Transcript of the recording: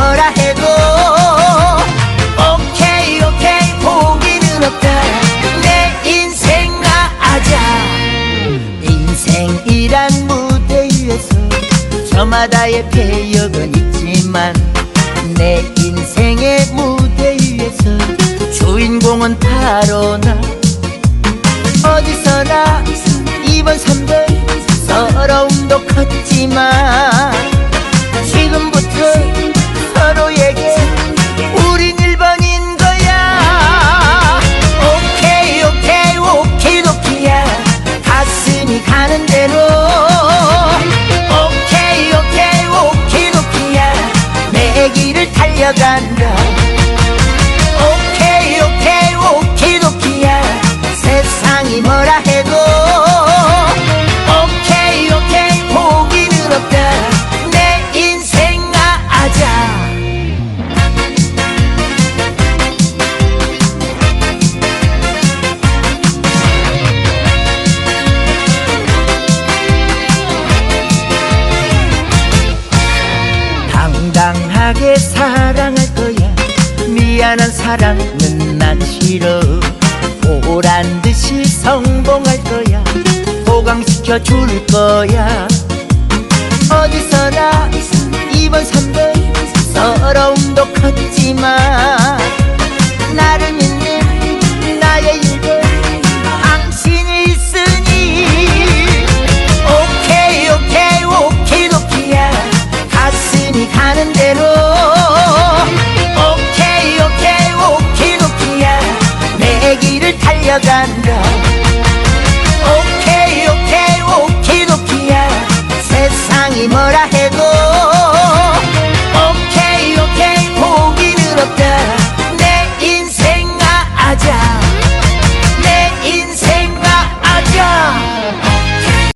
뭐라 해도 오케이 오케이 포기는 없다 내 인생 나아자. 인생이란 무대 위에서 저마다의 배역은 있지만 내 인생의 무대 위에서 주인공은 바로 나. 어디서나 2번 3번 서러움도 컸지만 지금부터 you got. 사랑할 거야. 미안한 사랑은 난 싫어. 보란 듯이 성공할 거야. 보강시켜 줄 거야. 어디서나 달려간다. 오케이 오케이 오키도키야. 세상이 뭐라 해도